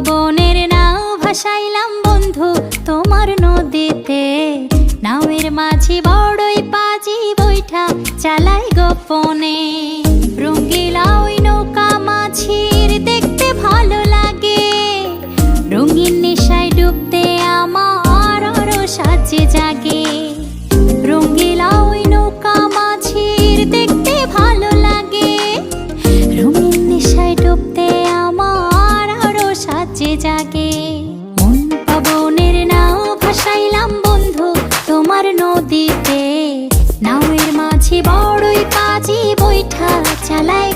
বনের নাও ভাসাইলাম বন্ধু তোমার নদীতে। নাওয়ের মাঝি বড়ই পাজি বৈঠা চালাই গোপনে। জাগে। মন পাবনের নাও ভাসাইলাম বন্ধু তোমার নদীতে। নাওয়ের মাঝে বড়ই পাজি বৈঠা চালাই